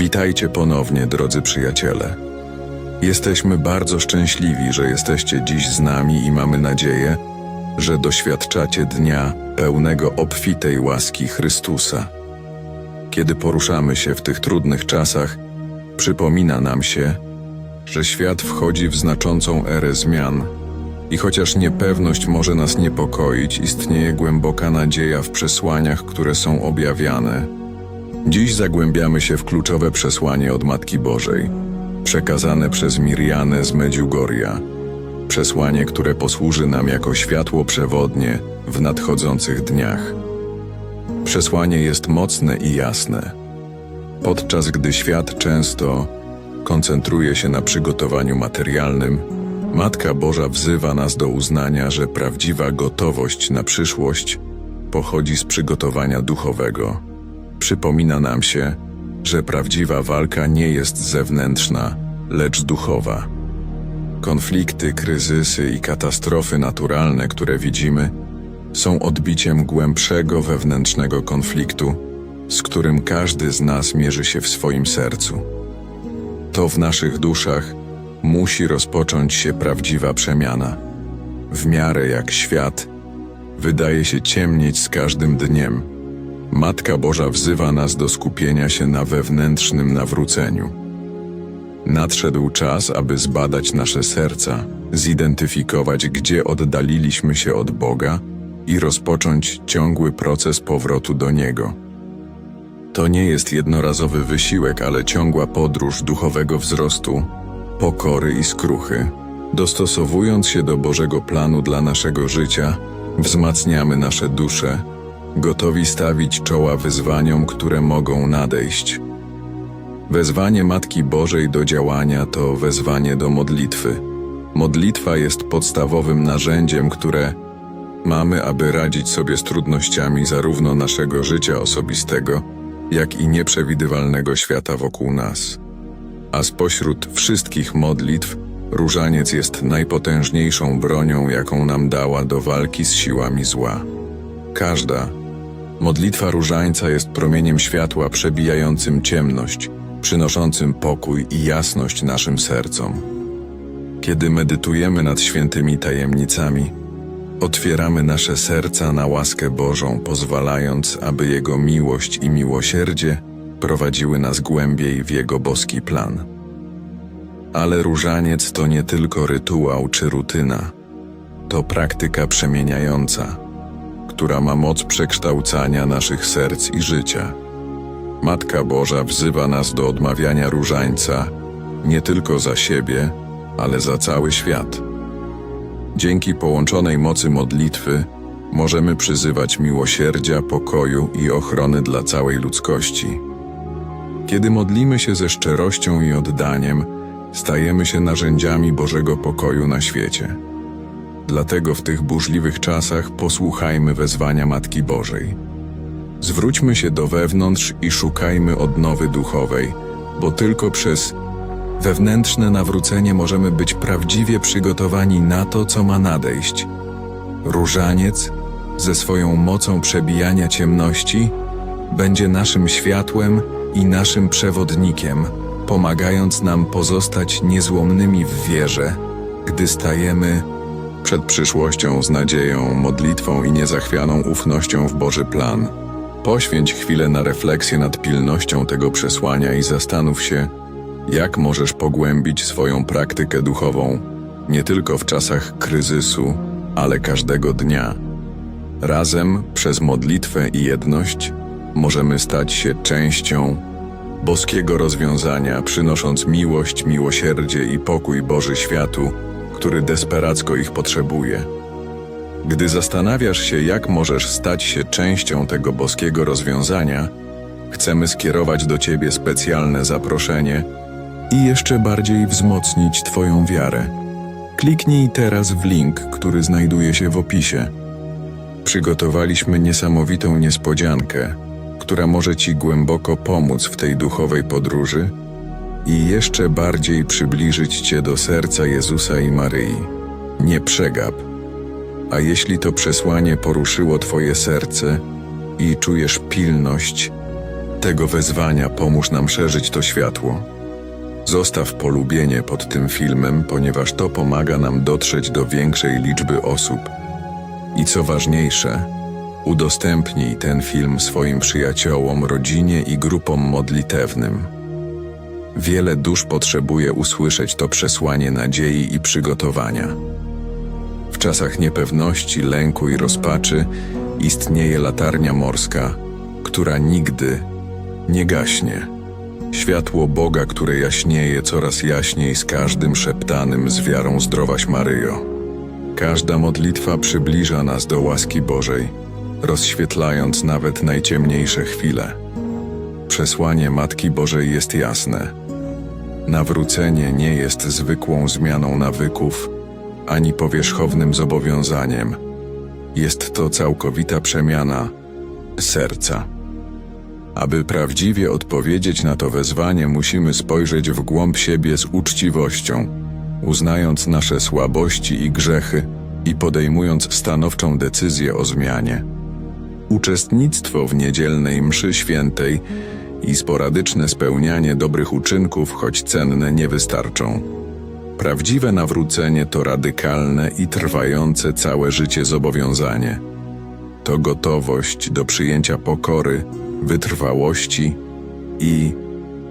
Witajcie ponownie, drodzy przyjaciele. Jesteśmy bardzo szczęśliwi, że jesteście dziś z nami i mamy nadzieję, że doświadczacie dnia pełnego obfitej łaski Chrystusa. Kiedy poruszamy się w tych trudnych czasach, przypomina nam się, że świat wchodzi w znaczącą erę zmian i chociaż niepewność może nas niepokoić, istnieje głęboka nadzieja w przesłaniach, które są objawiane. Dziś zagłębiamy się w kluczowe przesłanie od Matki Bożej, przekazane przez Mirianę z Medjugorja. Przesłanie, które posłuży nam jako światło przewodnie w nadchodzących dniach. Przesłanie jest mocne i jasne. Podczas gdy świat często koncentruje się na przygotowaniu materialnym, Matka Boża wzywa nas do uznania, że prawdziwa gotowość na przyszłość pochodzi z przygotowania duchowego. Przypomina nam się, że prawdziwa walka nie jest zewnętrzna, lecz duchowa. Konflikty, kryzysy i katastrofy naturalne, które widzimy, są odbiciem głębszego wewnętrznego konfliktu, z którym każdy z nas mierzy się w swoim sercu. To w naszych duszach musi rozpocząć się prawdziwa przemiana. W miarę jak świat wydaje się ciemnieć z każdym dniem, Matka Boża wzywa nas do skupienia się na wewnętrznym nawróceniu. Nadszedł czas, aby zbadać nasze serca, zidentyfikować, gdzie oddaliliśmy się od Boga i rozpocząć ciągły proces powrotu do Niego. To nie jest jednorazowy wysiłek, ale ciągła podróż duchowego wzrostu, pokory i skruchy. Dostosowując się do Bożego planu dla naszego życia, wzmacniamy nasze dusze, gotowi stawić czoła wyzwaniom, które mogą nadejść. Wezwanie Matki Bożej do działania to wezwanie do modlitwy. Modlitwa jest podstawowym narzędziem, które mamy, aby radzić sobie z trudnościami zarówno naszego życia osobistego, jak i nieprzewidywalnego świata wokół nas. A spośród wszystkich modlitw, różaniec jest najpotężniejszą bronią, jaką nam dała do walki z siłami zła. Każda modlitwa różańca jest promieniem światła przebijającym ciemność, przynoszącym pokój i jasność naszym sercom. Kiedy medytujemy nad świętymi tajemnicami, otwieramy nasze serca na łaskę Bożą, pozwalając, aby Jego miłość i miłosierdzie prowadziły nas głębiej w Jego boski plan. Ale różaniec to nie tylko rytuał czy rutyna, to praktyka przemieniająca, która ma moc przekształcania naszych serc i życia. Matka Boża wzywa nas do odmawiania różańca nie tylko za siebie, ale za cały świat. Dzięki połączonej mocy modlitwy możemy przyzywać miłosierdzia, pokoju i ochrony dla całej ludzkości. Kiedy modlimy się ze szczerością i oddaniem, stajemy się narzędziami Bożego pokoju na świecie. Dlatego w tych burzliwych czasach posłuchajmy wezwania Matki Bożej. Zwróćmy się do wewnątrz i szukajmy odnowy duchowej, bo tylko przez wewnętrzne nawrócenie możemy być prawdziwie przygotowani na to, co ma nadejść. Różaniec, ze swoją mocą przebijania ciemności, będzie naszym światłem i naszym przewodnikiem, pomagając nam pozostać niezłomnymi w wierze, gdy stajemy przed przyszłością z nadzieją, modlitwą i niezachwianą ufnością w Boży plan. Poświęć chwilę na refleksję nad pilnością tego przesłania i zastanów się, jak możesz pogłębić swoją praktykę duchową nie tylko w czasach kryzysu, ale każdego dnia. Razem, przez modlitwę i jedność, możemy stać się częścią boskiego rozwiązania, przynosząc miłość, miłosierdzie i pokój Boży światu, który desperacko ich potrzebuje. Gdy zastanawiasz się, jak możesz stać się częścią tego boskiego rozwiązania, chcemy skierować do Ciebie specjalne zaproszenie i jeszcze bardziej wzmocnić Twoją wiarę. Kliknij teraz w link, który znajduje się w opisie. Przygotowaliśmy niesamowitą niespodziankę, która może Ci głęboko pomóc w tej duchowej podróży i jeszcze bardziej przybliżyć Cię do serca Jezusa i Maryi. Nie przegap. A jeśli to przesłanie poruszyło Twoje serce i czujesz pilność, tego wezwania pomóż nam szerzyć to światło. Zostaw polubienie pod tym filmem, ponieważ to pomaga nam dotrzeć do większej liczby osób. I co ważniejsze, udostępnij ten film swoim przyjaciołom, rodzinie i grupom modlitewnym. Wiele dusz potrzebuje usłyszeć to przesłanie nadziei i przygotowania. W czasach niepewności, lęku i rozpaczy istnieje latarnia morska, która nigdy nie gaśnie. Światło Boga, które jaśnieje coraz jaśniej z każdym szeptanym z wiarą zdrowaś Maryjo. Każda modlitwa przybliża nas do łaski Bożej, rozświetlając nawet najciemniejsze chwile. Przesłanie Matki Bożej jest jasne. Nawrócenie nie jest zwykłą zmianą nawyków, ani powierzchownym zobowiązaniem. Jest to całkowita przemiana serca. Aby prawdziwie odpowiedzieć na to wezwanie, musimy spojrzeć w głąb siebie z uczciwością, uznając nasze słabości i grzechy i podejmując stanowczą decyzję o zmianie. Uczestnictwo w niedzielnej mszy świętej i sporadyczne spełnianie dobrych uczynków, choć cenne, nie wystarczą. Prawdziwe nawrócenie to radykalne i trwające całe życie zobowiązanie. To gotowość do przyjęcia pokory, wytrwałości i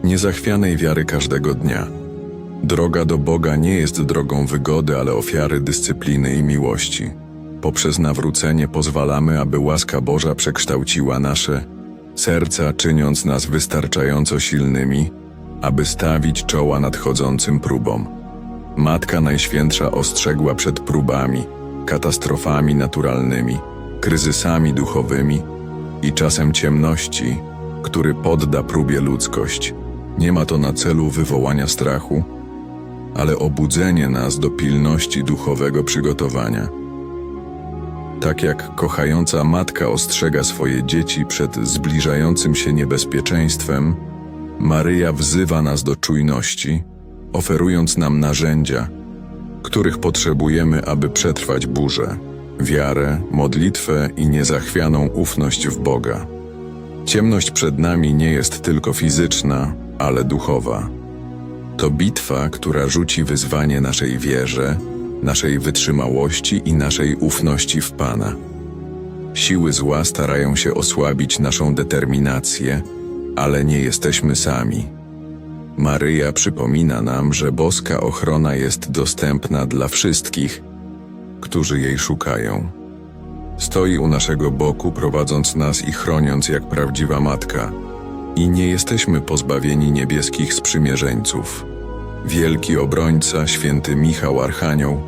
niezachwianej wiary każdego dnia. Droga do Boga nie jest drogą wygody, ale ofiary dyscypliny i miłości. Poprzez nawrócenie pozwalamy, aby łaska Boża przekształciła nasze serca, czyniąc nas wystarczająco silnymi, aby stawić czoła nadchodzącym próbom. Matka Najświętsza ostrzegła przed próbami, katastrofami naturalnymi, kryzysami duchowymi i czasem ciemności, który podda próbie ludzkość. Nie ma to na celu wywołania strachu, ale obudzenie nas do pilności duchowego przygotowania. Tak jak kochająca matka ostrzega swoje dzieci przed zbliżającym się niebezpieczeństwem, Maryja wzywa nas do czujności, oferując nam narzędzia, których potrzebujemy, aby przetrwać burzę, wiarę, modlitwę i niezachwianą ufność w Boga. Ciemność przed nami nie jest tylko fizyczna, ale duchowa. To bitwa, która rzuci wyzwanie naszej wierze, naszej wytrzymałości i naszej ufności w Pana. Siły zła starają się osłabić naszą determinację, ale nie jesteśmy sami. Maryja przypomina nam, że boska ochrona jest dostępna dla wszystkich, którzy jej szukają. Stoi u naszego boku, prowadząc nas i chroniąc jak prawdziwa matka. I nie jesteśmy pozbawieni niebieskich sprzymierzeńców. Wielki obrońca, święty Michał Archanioł,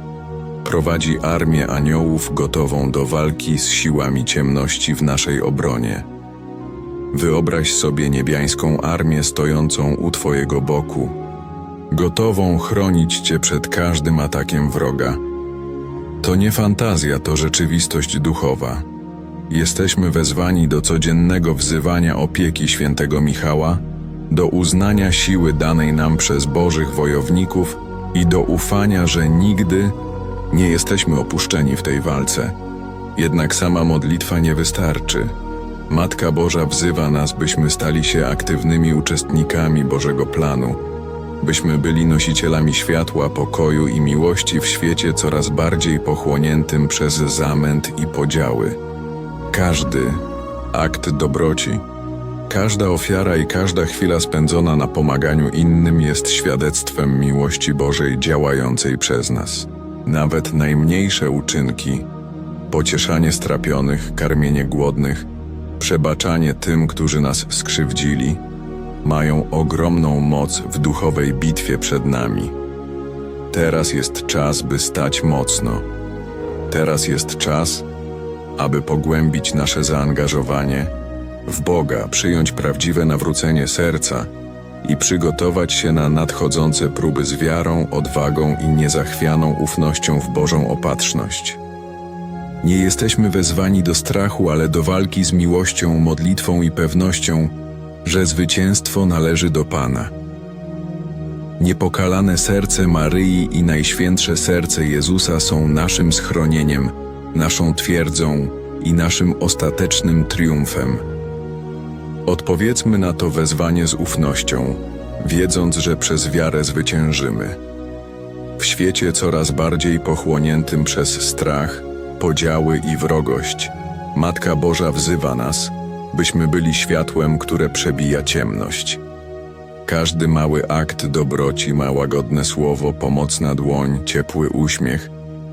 prowadzi armię aniołów gotową do walki z siłami ciemności w naszej obronie. Wyobraź sobie niebiańską armię stojącą u Twojego boku, gotową chronić Cię przed każdym atakiem wroga. To nie fantazja, to rzeczywistość duchowa. Jesteśmy wezwani do codziennego wzywania opieki świętego Michała, do uznania siły danej nam przez Bożych wojowników i do ufania, że nigdy nie jesteśmy opuszczeni w tej walce. Jednak sama modlitwa nie wystarczy. Matka Boża wzywa nas, byśmy stali się aktywnymi uczestnikami Bożego planu, byśmy byli nosicielami światła, pokoju i miłości w świecie coraz bardziej pochłoniętym przez zamęt i podziały. Każdy akt dobroci, każda ofiara i każda chwila spędzona na pomaganiu innym jest świadectwem miłości Bożej działającej przez nas. Nawet najmniejsze uczynki, pocieszanie strapionych, karmienie głodnych, przebaczanie tym, którzy nas skrzywdzili, mają ogromną moc w duchowej bitwie przed nami. Teraz jest czas, by stać mocno. Teraz jest czas, aby pogłębić nasze zaangażowanie w Boga, przyjąć prawdziwe nawrócenie serca i przygotować się na nadchodzące próby z wiarą, odwagą i niezachwianą ufnością w Bożą opatrzność. Nie jesteśmy wezwani do strachu, ale do walki z miłością, modlitwą i pewnością, że zwycięstwo należy do Pana. Niepokalane serce Maryi i Najświętsze Serce Jezusa są naszym schronieniem, naszą twierdzą i naszym ostatecznym triumfem. Odpowiedzmy na to wezwanie z ufnością, wiedząc, że przez wiarę zwyciężymy. W świecie coraz bardziej pochłoniętym przez strach, podziały i wrogość, Matka Boża wzywa nas, byśmy byli światłem, które przebija ciemność. Każdy mały akt dobroci ma łagodne słowo, pomocna dłoń, ciepły uśmiech,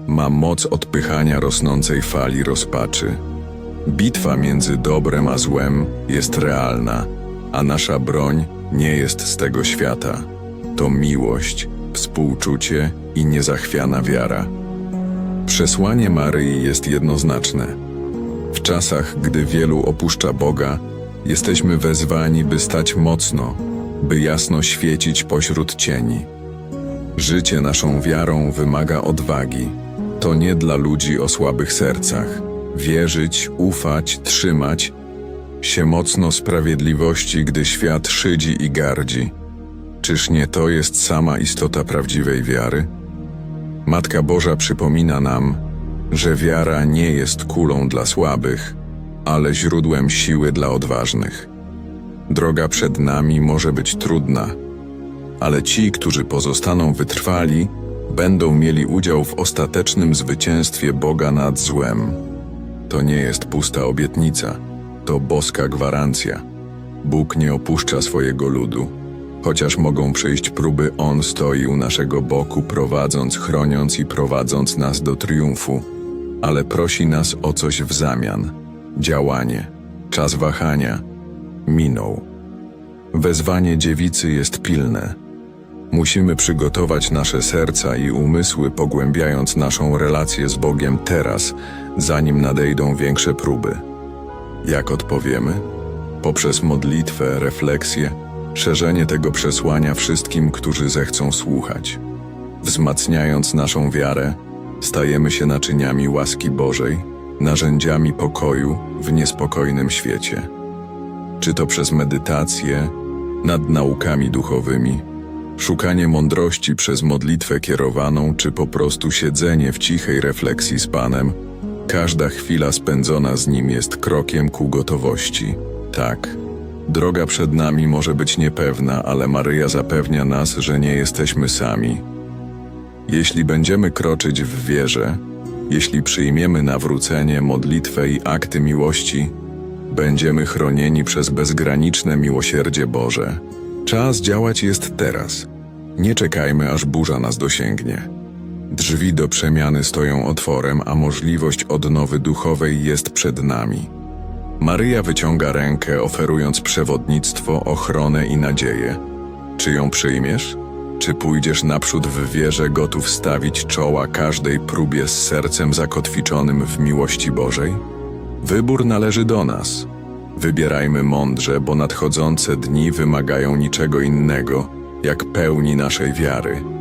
ma moc odpychania rosnącej fali rozpaczy. Bitwa między dobrem a złem jest realna, a nasza broń nie jest z tego świata. To miłość, współczucie i niezachwiana wiara. Przesłanie Maryi jest jednoznaczne. W czasach, gdy wielu opuszcza Boga, jesteśmy wezwani, by stać mocno, by jasno świecić pośród cieni. Życie naszą wiarą wymaga odwagi. To nie dla ludzi o słabych sercach. Wierzyć, ufać, trzymać się mocno sprawiedliwości, gdy świat szydzi i gardzi. Czyż nie to jest sama istota prawdziwej wiary? Matka Boża przypomina nam, że wiara nie jest kulą dla słabych, ale źródłem siły dla odważnych. Droga przed nami może być trudna, ale ci, którzy pozostaną wytrwali, będą mieli udział w ostatecznym zwycięstwie Boga nad złem. To nie jest pusta obietnica, to boska gwarancja. Bóg nie opuszcza swojego ludu. Chociaż mogą przyjść próby, On stoi u naszego boku, prowadząc, chroniąc i prowadząc nas do triumfu, ale prosi nas o coś w zamian. Działanie, czas wahania minął. Wezwanie dziewicy jest pilne. Musimy przygotować nasze serca i umysły, pogłębiając naszą relację z Bogiem teraz, zanim nadejdą większe próby. Jak odpowiemy? Poprzez modlitwę, refleksję, szerzenie tego przesłania wszystkim, którzy zechcą słuchać. Wzmacniając naszą wiarę, stajemy się naczyniami łaski Bożej, narzędziami pokoju w niespokojnym świecie. Czy to przez medytację nad naukami duchowymi, szukanie mądrości przez modlitwę kierowaną, czy po prostu siedzenie w cichej refleksji z Panem, każda chwila spędzona z Nim jest krokiem ku gotowości. Tak, droga przed nami może być niepewna, ale Maryja zapewnia nas, że nie jesteśmy sami. Jeśli będziemy kroczyć w wierze, jeśli przyjmiemy nawrócenie, modlitwę i akty miłości, będziemy chronieni przez bezgraniczne miłosierdzie Boże. Czas działać jest teraz. Nie czekajmy, aż burza nas dosięgnie. Drzwi do przemiany stoją otworem, a możliwość odnowy duchowej jest przed nami. Maryja wyciąga rękę, oferując przewodnictwo, ochronę i nadzieję. Czy ją przyjmiesz? Czy pójdziesz naprzód w wierze, gotów stawić czoła każdej próbie z sercem zakotwiczonym w miłości Bożej? Wybór należy do nas. Wybierajmy mądrze, bo nadchodzące dni wymagają niczego innego, jak pełni naszej wiary.